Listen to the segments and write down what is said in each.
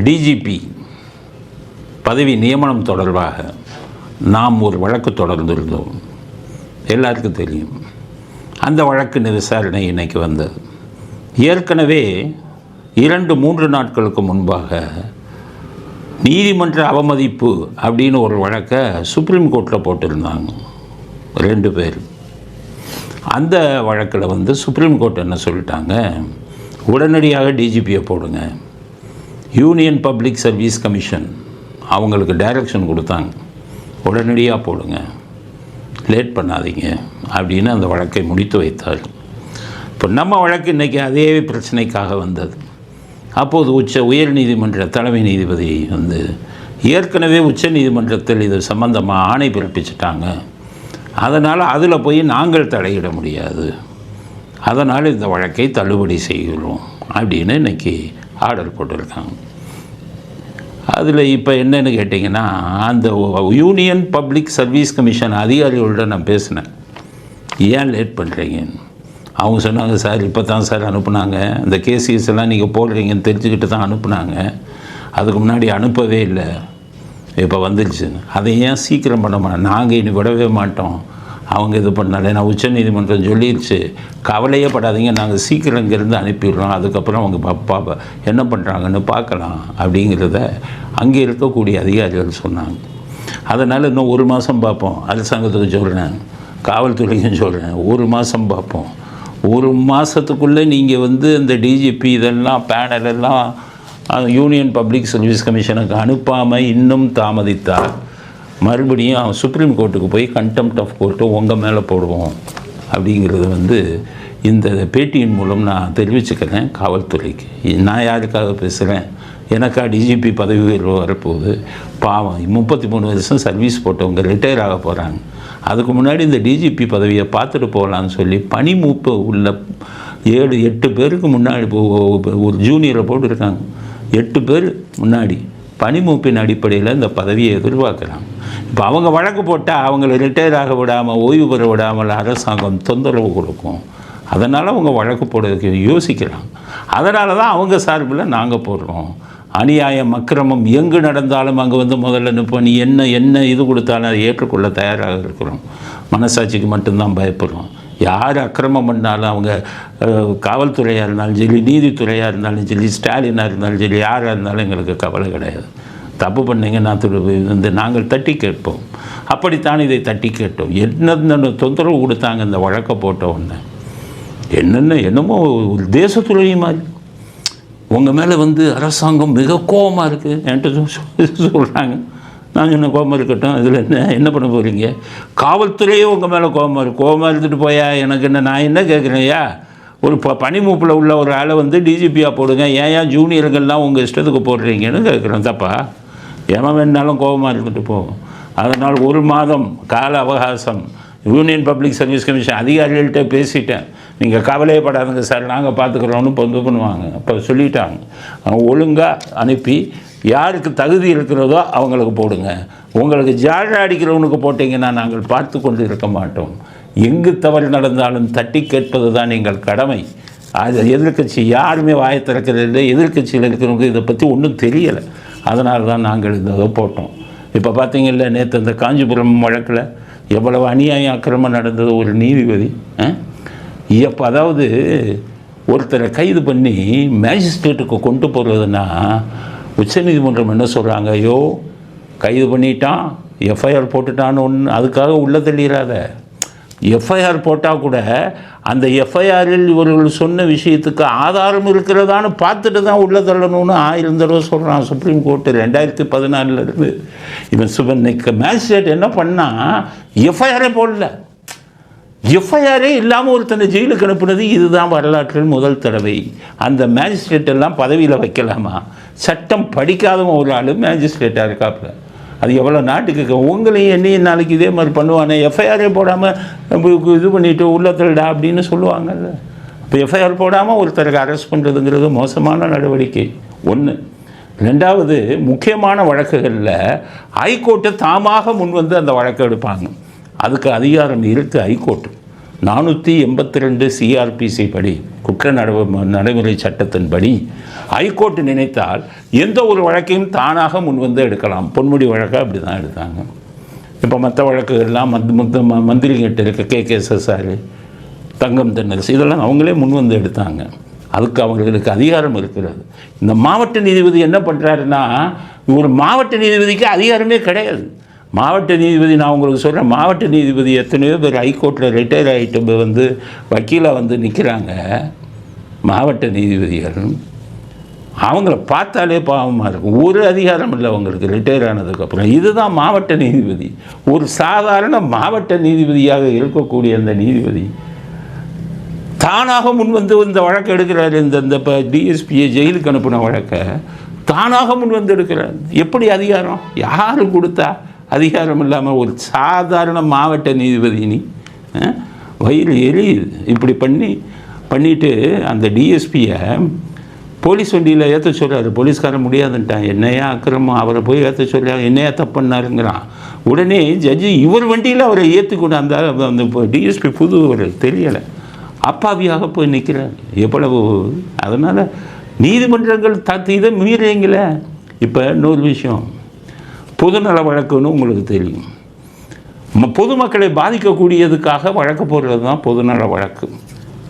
DGP பதவி நியமனம் தொடர்பாக நாம் ஒரு வழக்கு தொடர்ந்திருந்தோம் எல்லாருக்கும் தெரியும். அந்த வழக்கின் விசாரணை இன்னைக்கு வந்தது. ஏற்கனவே இரண்டு மூன்று நாட்களுக்கு முன்பாக நீதிமன்ற அவமதிப்பு அப்படின்னு ஒரு வழக்கை சுப்ரீம் கோர்ட்டில் போட்டிருந்தாங்க. ரெண்டு பேர். அந்த வழக்கில் வந்து சுப்ரீம் கோர்ட் என்ன சொல்லிட்டாங்க? உடனடியாக டிஜிபியை போடுங்க. யூனியன் பப்ளிக் சர்வீஸ் கமிஷன் அவங்களுக்கு டைரக்ஷன் கொடுத்தாங்க. உடனடியாக போடுங்க. லேட் பண்ணாதீங்க. அப்படின்னு அந்த வழக்கை முடித்து வைத்தார். இப்போ நம்ம வழக்கு இன்றைக்கி அதே பிரச்சனைக்காக வந்தது. அப்போது உச்ச உயர் நீதிமன்ற தலைமை நீதிபதி வந்து ஏற்கனவே உச்ச நீதிமன்றத்தில் இது சம்பந்தமாக ஆணை பிறப்பிச்சிட்டாங்க. அதனால் அதில் போய் நாங்கள் தலையிட முடியாது. அதனால் இந்த வழக்கை தள்ளுபடி செய்கிறோம். அப்படின்னு இன்றைக்கி ஆர்டர் போட்டிருக்காங்க. அதில் இப்போ என்னென்னு கேட்டிங்கன்னா அந்த யூனியன் பப்ளிக் சர்வீஸ் கமிஷன் அதிகாரிகளோட நான் பேசினேன். ஏன் லேட் பண்ணுறீங்கன்னு அவங்க சொன்னாங்க சார் இப்போ தான் சார் அனுப்புனாங்க. இந்த கேசிஎஸ் எல்லாம் நீங்கள் போடுறீங்கன்னு தெரிஞ்சுக்கிட்டு தான் அனுப்புனாங்க. அதுக்கு முன்னாடி அனுப்பவே இல்லை. இப்போ வந்துருச்சு அதை ஏன் சீக்கிரம் பண்ண மாட்டோம் நாங்கள் இனி விடவே மாட்டோம். அவங்க இது பண்ணாலே நான் உச்சநீதிமன்றம் சொல்லிடுச்சு. கவலையே படாதீங்க. நாங்கள் சீக்கிரம் இங்கேருந்து அனுப்பிடுறோம். அதுக்கப்புறம் அவங்க பாப்பா என்ன பண்ணுறாங்கன்னு பார்க்கலாம் அப்படிங்கிறத அங்கே இருக்கக்கூடிய அதிகாரிகள் சொன்னாங்க. அதனால் இன்னும் ஒரு மாதம் பார்ப்போம். அரசாங்கத்துக்கு சொல்கிறேன் காவல்துறைக்கும் சொல்கிறேன் ஒரு மாதம் பார்ப்போம். ஒரு மாதத்துக்குள்ளே நீங்கள் வந்து இந்த டிஜிபி இதெல்லாம் பேனல் எல்லாம் யூனியன் பப்ளிக் சர்வீஸ் கமிஷனுக்கு அனுப்பாமல் இன்னும் தாமதித்தால் மறுபடியும் சுப்ரீம் கோர்ட்டுக்கு போய் கண்டெம்ட் ஆஃப் கோர்ட்டு உங்கள் மேலே போடுவோம். அப்படிங்கிறது வந்து இந்த பேட்டியின் மூலம் நான் தெரிவிச்சுக்கிறேன் காவல்துறைக்கு. நான் யாருக்காக பேசுகிறேன் எனக்கா டிஜிபி பதவி உயர்வு வரப்போகுது. பாவம் முப்பத்தி மூணு வருஷம் சர்வீஸ் போட்டவங்க ரிட்டையர் ஆக போகிறாங்க அதுக்கு முன்னாடி இந்த டிஜிபி பதவியை பார்த்துட்டு போகலான்னு சொல்லி பனி மூப்பு உள்ள ஏழு எட்டு பேருக்கு முன்னாடி ஒரு ஜூனியரை போட்டுருக்காங்க. எட்டு பேர் முன்னாடி. பணிமூப்பின் அடிப்படையில் இந்த பதவியை எதிர்பார்க்குறாங்க இப்போ அவங்க வழக்கு போட்டால் அவங்கள ரிட்டையர் ஆக விடாமல் ஓய்வு பெற விடாமல் அரசாங்கம் தொந்தரவு கொடுக்கும். அதனால் அவங்க வழக்கு போடுறதுக்கு யோசிக்கிறாங்க அதனால தான் அவங்க சார்பில் நாங்கள் போடுறோம். அநியாயம் அக்கிரமம் எங்கு நடந்தாலும் அங்கே வந்து முதல்ல நிற்போம். நீ என்ன என்ன இது கொடுத்தாலும் அதை ஏற்றுக்கொள்ள தயாராக இருக்கிறோம். மனசாட்சிக்கு மட்டும்தான் பயப்படுறோம். யார் அக்கிரமம் பண்ணாலும் அவங்க காவல்துறையாக இருந்தாலும் சரி நீதித்துறையாக இருந்தாலும் சரி ஸ்டாலினாக இருந்தாலும் சரி யாராக இருந்தாலும் எங்களுக்கு கவலை கிடையாது. தப்பு பண்ணிங்க நான் வந்து நாங்கள் தட்டி கேட்போம். அப்படித்தான் இதை தட்டி கேட்டோம். என்னென்ன தொந்தரவு கொடுத்தாங்க இந்த வழக்கை போட்ட உடனே. என்னென்ன என்னமோ ஒரு தேசத்துறை மாதிரி. உங்கள் மேலே வந்து அரசாங்கம் மிக கோபமாக இருக்குது என்கிட்ட சொல்கிறாங்க நான் சொன்ன கோபம் இருக்கட்டும் இதில் என்ன என்ன பண்ண போகிறீங்க காவல்துறையே உங்கள் மேலே கோபமாக இருக்கு. கோபமாக இருந்துட்டு போயா? எனக்கு என்ன நான் என்ன கேட்குறேன்யா ஒரு ப பனிமூப்பில் உள்ள ஒரு ஆளை வந்து டிஜிபியாக போடுங்க. ஏன் ஏன் ஜூனியர்கள்லாம் உங்கள் இஷ்டத்துக்கு போடுறீங்கன்னு கேட்குறேன் தப்பா? ஏமா வேணாலும் கோபமாக இருந்துட்டு போகும். அதனால் ஒரு மாதம் கால அவகாசம். யூனியன் பப்ளிக் சர்வீஸ் கமிஷன் அதிகாரிகள்கிட்ட பேசிட்டேன். நீங்கள் கவலையே படாதுங்க சார். நாங்கள் பார்த்துக்குறோன்னு இப்போ இது பண்ணுவாங்க. அப்போ சொல்லிட்டாங்க. அவங்க ஒழுங்காக அனுப்பி யாருக்கு தகுதி இருக்கிறதோ அவங்களுக்கு போடுங்க. உங்களுக்கு ஜாழ அடிக்கிறவனுக்கு போட்டிங்கன்னா நாங்கள் பார்த்து கொண்டு இருக்க மாட்டோம். எங்கு தவறு நடந்தாலும் தட்டி கேட்பது தான் எங்கள் கடமை. அது எதிர்க்கட்சி யாருமே வாயை திறக்கிறது இல்லை எதிர்க்கட்சியில் இருக்கிறவங்க இதை பற்றி ஒன்றும் தெரியலை. அதனால தான் நாங்கள் இந்த இதை போட்டோம். இப்போ பார்த்தீங்கல்ல நேற்று இந்த காஞ்சிபுரம் வழக்கில் எவ்வளவு அநியாயம் அக்கிரமம் நடந்தது ஒரு நீதிபதி எப்போ அதாவது ஒருத்தரை கைது பண்ணி மேஜிஸ்ட்ரேட்டுக்கு கொண்டு போகிறதுனா உச்சநீதிமன்றம் என்ன சொல்கிறாங்க ஐயோ கைது பண்ணிட்டான் எஃப்ஐஆர் போட்டுட்டான்னு ஒன்று அதுக்காக உள்ள தெளிகிறாத எஃப்ஐஆர் போட்டால் கூட அந்த எஃப்ஐஆரில் இவர்கள் சொன்ன விஷயத்துக்கு ஆதாரம் இருக்கிறதான்னு பார்த்துட்டு தான் உள்ள தள்ளணும்னு ஆயிரம் தடவை சொல்கிறான் சுப்ரீம் கோர்ட்டு ரெண்டாயிரத்தி பதினாலிருந்து இவன் சுபன் மேஜிஸ்ட்ரேட் என்ன பண்ணால் எஃப்ஐஆரே போடல. எஃப்ஐஆரே இல்லாமல் ஒருத்தனை ஜெயிலுக்கு அனுப்புனது இதுதான் வரலாற்றில் முதல் தடவை. அந்த மேஜிஸ்ட்ரேட் எல்லாம் பதவியில் வைக்கலாமா? சட்டம் படிக்காதவன் ஒரு ஆள் மேஜிஸ்ட்ரேட்டாக இருக்காப்புல. அது எவ்வளோ நாட்டுக்கு உங்களையும் என்னையும் நாளைக்கு இதே மாதிரி பண்ணுவானே? எஃப்ஐஆரே போடாமல் இது பண்ணிவிட்டு உள்ள தள்ளுடா அப்படின்னு சொல்லுவாங்கல்ல. இப்போ எஃப்ஐஆர் போடாமல் ஒருத்தருக்கு அரெஸ்ட் பண்ணுறதுங்கிறது மோசமான நடவடிக்கை. ஒன்று ரெண்டாவது முக்கியமான வழக்குகளில் ஹைகோர்ட்டு தாமாக முன் வந்து அந்த வழக்கை எடுப்பாங்க. அதுக்கு அதிகாரம் இருக்குது ஹைகோர்ட் நானூற்றி எண்பத்தி ரெண்டு சிஆர்பிசி படி குற்ற நடைமு நடைமுறை சட்டத்தின்படி ஹைகோர்ட் நினைத்தால் எந்த ஒரு வழக்கையும் தானாக முன்வந்து எடுக்கலாம். பொன்முடி வழக்காக அப்படி தான் எடுத்தாங்க. இப்போ மற்ற வழக்குகள்லாம் மந்த் மொத்த ம மந்திரிகிட்ட இருக்க K. K. SSR Thangam Thennarasu இதெல்லாம் அவங்களே முன்வந்து எடுத்தாங்க. அதுக்கு அவர்களுக்கு அதிகாரம் இருக்கிறது. இந்த மாவட்ட நீதிபதி என்ன பண்ணுறாருன்னா ஒரு மாவட்ட நீதிபதிக்கு அதிகாரமே கிடையாது. மாவட்ட நீதிபதி நான் உங்களுக்கு சொல்கிறேன் மாவட்ட நீதிபதி எத்தனையோ பேர் ஹைகோர்ட்டில் ரிட்டையர் ஆகிட்டு வந்து வக்கீலாக வந்து நிற்கிறாங்க மாவட்ட நீதிபதிகள் அவங்கள பார்த்தாலே பாவமாக இருக்கும். ஒரு அதிகாரம் இல்லை அவங்களுக்கு ரிட்டையர் ஆனதுக்கப்புறம் இதுதான் மாவட்ட நீதிபதி. ஒரு சாதாரண மாவட்ட நீதிபதியாக இருக்கக்கூடிய அந்த நீதிபதி தானாக முன் வந்து இந்த வழக்கு எடுக்கிறார். இந்த இந்த இப்போ டிஎஸ்பியை ஜெயிலுக்கு அனுப்பின வழக்கை தானாக முன் வந்து எடுக்கிறார். எப்படி அதிகாரம்? யார் கொடுத்தா? அதிகாரம் இல்லாமல் ஒரு சாதாரண மாவட்ட நீதிபதி நீ வயிறு எரியுது. இப்படி பண்ணி பண்ணிட்டு அந்த டிஎஸ்பியை போலீஸ் வண்டியில் ஏற்ற சொல்கிறாரு போலீஸ்காரன் முடியாதுன்ட்டான். என்னையா அக்கிரமம்? அவரை போய் ஏற்ற சொல்லி என்னையா தப்பு பண்ணாருங்கிறான். உடனே ஜட்ஜி இவர் வண்டியில் அவரை ஏற்றுக்கொண்டு அந்த அந்த டிஎஸ்பி புது ஒரு தெரியலை. அப்பாவியாக போய் நிற்கிறார் எவ்வளவு? அதனால் நீதிமன்றங்கள் தத்து இதை மீறீங்களே இப்போ இன்னொரு விஷயம். பொதுநல வழக்குன்னு உங்களுக்கு தெரியும். பொதுமக்களை பாதிக்கக்கூடியதுக்காக வழக்கு போடுறது தான் பொதுநல வழக்கு.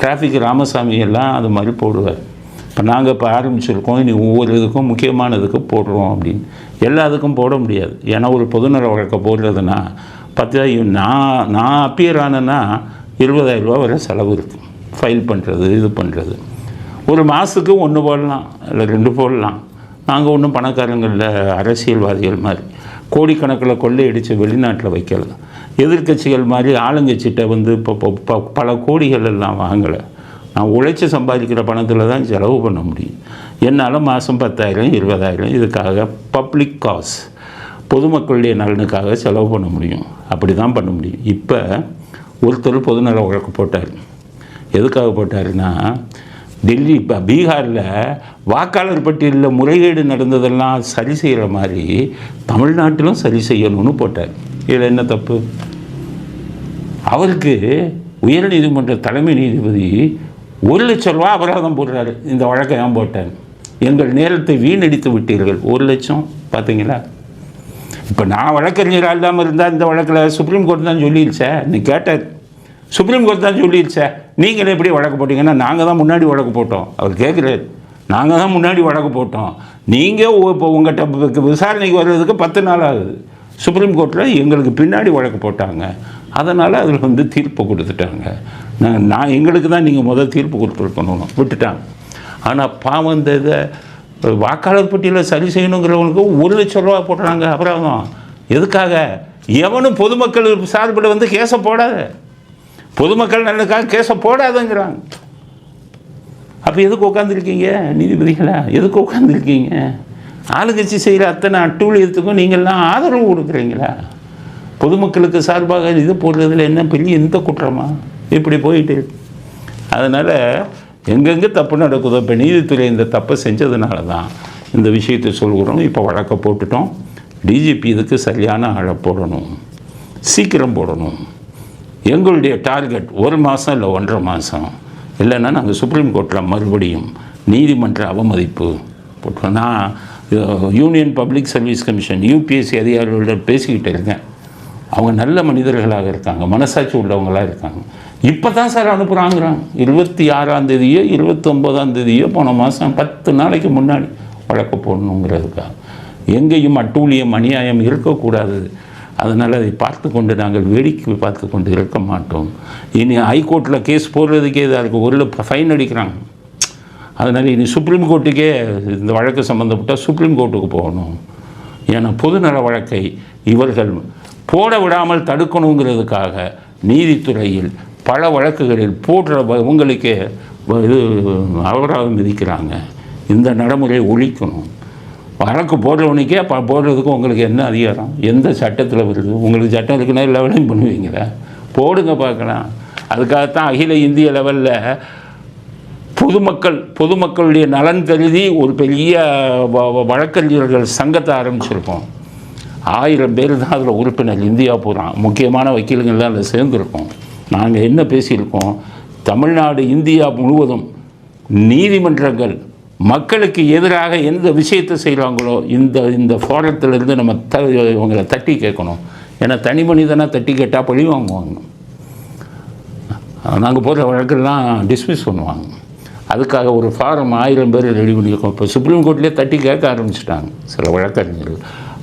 டிராஃபிக் ராமசாமி எல்லாம் அது மாதிரி போடுவார். இப்போ நாங்கள் இப்போ ஆரம்பிச்சிருக்கோம் இனி ஒவ்வொரு இதுக்கும் முக்கியமானதுக்கு போடுறோம் அப்படின்னு. எல்லா இதுக்கும் போட முடியாது. ஏன்னா ஒரு பொதுநல வழக்கை போடுறதுன்னா பத்து நான் நான் அப்பியர் ஆனேன்னா இருபதாயிரம் ரூபா வரை செலவு இருக்கும். ஃபைல் பண்ணுறது இது பண்ணுறது ஒரு மாதத்துக்கு ஒன்று போடலாம் இல்லை ரெண்டு போடலாம். நாங்கள் ஒன்றும் பணக்காரங்களில் அரசியல்வாதிகள் மாதிரி. கோடிக்கணக்கில் கொள்ளையடித்து வெளிநாட்டில் வைக்கல. எதிர்க்கட்சிகள் மாதிரி ஆளுங்கட்சிகிட்ட வந்து இப்போ இப்போ பல கோடிகள் எல்லாம் வாங்கலை. நான் உழைச்சி சம்பாதிக்கிற பணத்தில் தான் செலவு பண்ண முடியும். என்னால் மாதம் பத்தாயிரம் இருபதாயிரம் இதுக்காக பப்ளிக் காஸ் பொதுமக்களுடைய நலனுக்காக செலவு பண்ண முடியும். அப்படி தான் பண்ண முடியும். இப்போ ஒருத்தர் பொதுநல வழக்கு போட்டார். எதுக்காக போட்டாருன்னா டெல்லி இப்போ பீகாரில் வாக்காளர் பட்டியலில் முறைகேடு நடந்ததெல்லாம் சரி செய்கிற மாதிரி தமிழ்நாட்டிலும் சரி செய்யணும்னு போட்டார். இதில் என்ன தப்பு? அவருக்கு உயர்நீதிமன்ற தலைமை நீதிபதி ஒரு லட்சம் ரூபா அபராதம் போடுறாரு. இந்த வழக்கை ஏன் போட்டேன் எங்கள் நேரத்தை வீணடித்து விட்டீர்கள். ஒரு லட்சம் பார்த்தீங்களா? இப்போ நான் வழக்கறிஞராக இல்லாமல் இருந்தால் இந்த வழக்கில் சுப்ரீம் கோர்ட் தான் சொல்லிடுச்சே நீ கேட்டார் சுப்ரீம் கோர்ட் தான் சொல்லிடுச்சே நீங்கள் எப்படி வழக்கு போட்டீங்கன்னா நாங்கள் தான் முன்னாடி வழக்கு போட்டோம். அவர் கேட்குறாரு நாங்கள் தான் முன்னாடி வழக்கு போட்டோம். நீங்கள் இப்போ உங்கள்கிட்ட விசாரணைக்கு வர்றதுக்கு பத்து நாள் ஆகுது. சுப்ரீம் கோர்ட்டில் எங்களுக்கு பின்னாடி வழக்கு போட்டாங்க. அதனால் அதில் வந்து தீர்ப்பு கொடுத்துட்டாங்க. நான் நான் எங்களுக்கு தான் நீங்கள் முதல் தீர்ப்பு கொடுத்துருக்கணும் விட்டுட்டாங்க. ஆனால் பாவம் இந்த இதை வாக்காளர் பட்டியலில் சரி செய்யணுங்கிறவங்களுக்கு ஒரு லட்சம் ரூபா போடுறாங்க அபராதம். எதுக்காக? எவனும் பொதுமக்கள் சார்பில் வந்து கேஸை போடாத. பொதுமக்கள் நல்லதுக்காக கேஸை போடாதங்கிறாங்க. அப்போ எதுக்கு உட்காந்துருக்கீங்க நீதிபதிகளா எதுக்கு உட்காந்துருக்கீங்க ஆளுங்கட்சி செய்கிற அத்தனை அட்டூழியத்துக்கும் நீங்கள்லாம் ஆதரவு கொடுக்குறீங்களா? பொதுமக்களுக்கு சார்பாக இது போடுறதுல என்ன பெரிய எந்த குற்றமா? இப்படி போயிட்டு அதனால் எங்கெங்கே தப்பு நடக்குதோ இப்போ நீதித்துறை இந்த தப்பை செஞ்சதுனால தான் இந்த விஷயத்தை சொல்கிறோம். இப்போ வழக்கை போட்டுட்டோம். டிஜிபி இதுக்கு சரியான ஆளை போடணும். சீக்கிரம் போடணும். எங்களுடைய டார்கெட் ஒரு மாதம் இல்லை ஒன்றரை மாதம் இல்லைன்னா நாங்கள் சுப்ரீம் கோர்ட்டில் மறுபடியும் நீதிமன்ற அவமதிப்பு போட்டோம் நான் union public service commission UPSC அதிகாரிகளோட பேசிக்கிட்டு இருக்கேன். அவங்க நல்ல மனிதர்களாக இருக்காங்க மனசாட்சி உள்ளவங்களாக இருக்காங்க. இப்போ தான் சார் அனுப்புகிறாங்கிறாங்க இருபத்தி ஆறாம் தேதியோ இருபத்தொம்போதாம் தேதியோ போன மாதம் பத்து நாளைக்கு முன்னாடி வழக்கு போடணுங்கிறதுக்காக. எங்கேயும் அட்டூழியம் அநியாயம் இருக்கக்கூடாது. அதனால் அதை பார்த்து கொண்டு நாங்கள் வேடிக்கை பார்த்து கொண்டு இருக்க மாட்டோம். இனி ஹைகோர்ட்டில் கேஸ் போடுறதுக்கே இதாக இருக்குது ஒரு ஃபைன் அடிக்கிறாங்க. அதனால் இனி சுப்ரீம் கோர்ட்டுக்கே இந்த வழக்கு சம்மந்தப்பட்டால் சுப்ரீம் கோர்ட்டுக்கு போகணும். ஏன்னா பொதுநல வழக்கை இவர்கள் போட விடாமல் தடுக்கணுங்கிறதுக்காக நீதித்துறையில் பல வழக்குகளில் போடுற வ- உங்களுக்கே இது அபராதம் விதிக்கிறாங்க இந்த நடைமுறையை ஒழிக்கணும். வழக்கு போடுறவனுக்கே ப போடுறதுக்கு உங்களுக்கு என்ன அதிகாரம்? எந்த சட்டத்தில் வருது? உங்களுக்கு சட்டம் இருக்குன்னா லெவலையும் பண்ணுவீங்களா? போடுங்க பார்க்கலாம். அதுக்காகத்தான் அகில இந்திய லெவலில் பொதுமக்கள் பொதுமக்களுடைய நலன் கருதி ஒரு பெரிய வ- வ- வழக்கறிஞர்கள் சங்கத்தை ஆரம்பிச்சிருக்கோம் ஆயிரம் பேர் தான் அதில் உறுப்பினர். இந்தியா பூரா. முக்கியமான வக்கீலுங்கள்லாம் அதில் சேர்ந்துருக்கோம் நாங்கள் என்ன பேசியிருக்கோம்? தமிழ்நாடு இந்தியா முழுவதும் நீதிமன்றங்கள் மக்களுக்கு எதிராக எந்த விஷயத்தை செய்கிறாங்களோ இந்த இந்த ஃபோரத்திலிருந்து நம்ம த இவங்களை தட்டி கேட்கணும். ஏன்னா தனி மனிதனாக தட்டி கேட்டால் பழி வாங்குவாங்க. நாங்கள் போகிற வழக்கெல்லாம் டிஸ்மிஸ் பண்ணுவாங்க. அதுக்காக ஒரு ஃபாரம் ஆயிரம் பேர் ரெடி பண்ணியிருக்கோம். இப்போ சுப்ரீம் கோர்ட்லேயே தட்டி கேட்க ஆரம்பிச்சிட்டாங்க சில வழக்கறிஞர்கள்.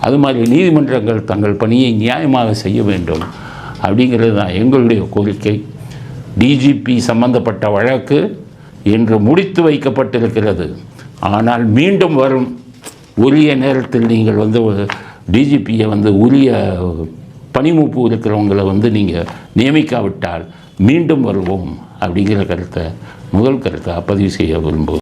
அது மாதிரி நீதிமன்றங்கள் தங்கள் பணியை நியாயமாக செய்ய வேண்டும் அப்படிங்கிறது தான் எங்களுடைய கோரிக்கை. டிஜிபி சம்பந்தப்பட்ட வழக்கு இன்று முடித்து வைக்கப்பட்டிருக்கிறது. ஆனால் மீண்டும் வரும் உரிய நேரத்தில் நீங்கள் வந்து டிஜிபியை வந்து உரிய பணிமூப்பு இருக்கிறவங்களை வந்து நீங்கள் நியமிக்காவிட்டால் மீண்டும் வருவோம் அப்படிங்கிற கருத்தை முதல் கருத்தை பதிவு செய்ய விரும்புகிறேன்